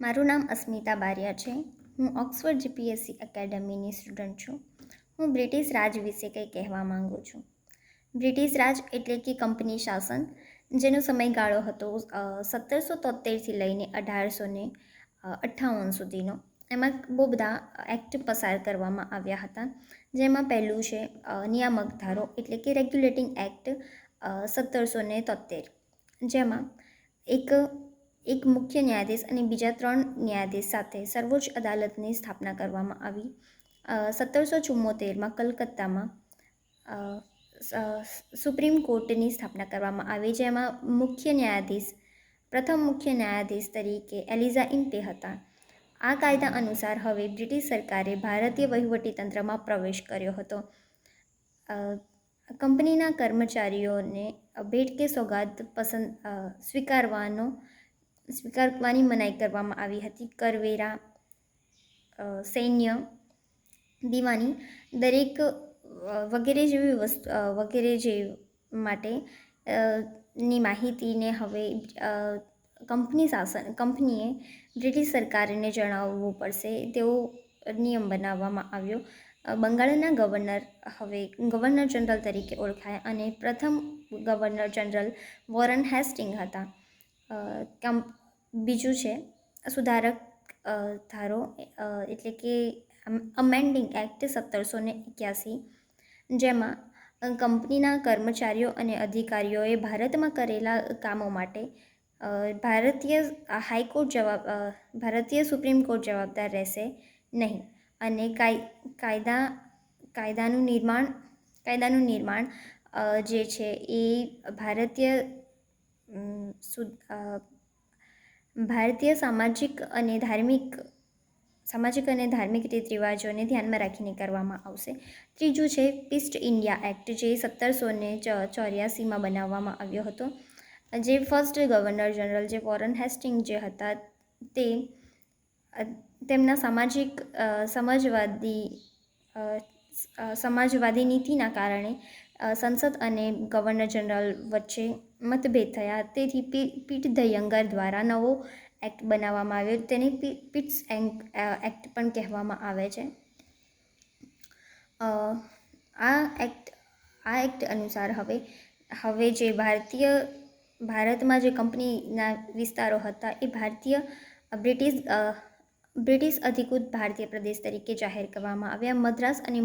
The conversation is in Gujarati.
મારું નામ અસ્મિતા બારિયા છે. હું ઓક્સફર્ડ જીપીએસસી એકેડમીની સ્ટુડન્ટ છું. હું બ્રિટિશ રાજ વિશે કંઈ કહેવા માંગુ છું. બ્રિટિશ રાજ એટલે કે કંપની શાસન, જેનો સમયગાળો હતો સત્તરસો તોતેરથી લઈને અઢારસો ને અઠ્ઠાવન સુધીનો. એમાં બહુ બધા એક્ટ પસાર કરવામાં આવ્યા હતા. જેમાં પહેલું છે નિયામક ધારો એટલે કે રેગ્યુલેટિંગ એક્ટ સત્તરસો ને તોતેર જેમાં એક એક મુખ્ય ન્યાયાધીશ અને બીજા ત્રણ ન્યાયાધીશ સાથે સર્વોચ્ચ અદાલતની સ્થાપના કરવામાં આવી. સત્તરસો ચુમ્મોતેરમાં કલકત્તામાં સુપ્રીમ કોર્ટની સ્થાપના કરવામાં આવી જેમાં મુખ્ય ન્યાયાધીશ પ્રથમ મુખ્ય ન્યાયાધીશ તરીકે એલિઝા ઇમ્પે હતા. આ કાયદા અનુસાર હવે બ્રિટિશ સરકારે ભારતીય વહીવટીતંત્રમાં પ્રવેશ કર્યો હતો. કંપનીના કર્મચારીઓને ભેટ કે સોગાદ પસંદ અ, સ્વીકારવાનો મનાઈ કરવામાં આવી હતી. કરવેરા સૈન્ય, દીવાની દરેક વગેરે જેવી વસ્તુ વગેરે જે માટે ની માહિતીને હવે કંપની શાસન, કંપનીએ બ્રિટિશ સરકારને જણાવવું પડશે. તેવો નિયમ બનાવવામાં આવ્યો. બંગાળના ગવર્નર હવે ગવર્નર જનરલ તરીકે ઓળખાય અને પ્રથમ ગવર્નર જનરલ વોરન હેસ્ટિંગ હતા. બીજું છે, સુધારક ધારો એટલે કે અમેન્ડિંગ એક્ટ સત્તરસો ને એક્યાસી, જેમાં કંપનીના કર્મચારીઓ અને અધિકારીઓએ ભારતમાં કરેલા કામો માટે ભારતીય હાઈકોર્ટ જવાબ ભારતીય સુપ્રીમ કોર્ટ જવાબદાર રહેશે નહીં. અને કાય, કાયદા, કાયદાનું નિર્માણ કાયદાનું નિર્માણ જે છે એ ભારતીય ભારતીય સામાજિક અને ધાર્મિક, સામાજિક અને ધાર્મિક રીત રિવાજોને ધ્યાનમાં રાખીને કરવામાં આવશે. ત્રીજું છે ઈસ્ટ ઇન્ડિયા એક્ટ જે સત્તરસો ને ચોર્યાસીમાં બનાવવામાં આવ્યો હતો. જે ફર્સ્ટ ગવર્નર જનરલ જે વોરન હેસ્ટિંગ જે હતા, તે તેમના સામાજિક સમાજવાદી સમાજવાદી નીતિના કારણે સંસદ અને ગવર્નર જનરલ વચ્ચે મતભેદ થયા. તેથી પીટ દયંગર દ્વારા નવો એક્ટ બનાવવામાં આવ્યો. તેને પીટ્સ એક્ટ પણ કહેવામાં આવે છે. આ એક્ટ આ એક્ટ અનુસાર હવે હવે જે ભારતીય, ભારતમાં જે કંપનીના વિસ્તારો હતા એ ભારતીય, બ્રિટિશ બ્રિટિશ અધિકૃત ભારતીય પ્રદેશ તરીકે જાહેર કરવામાં આવ્યા. મદ્રાસ અને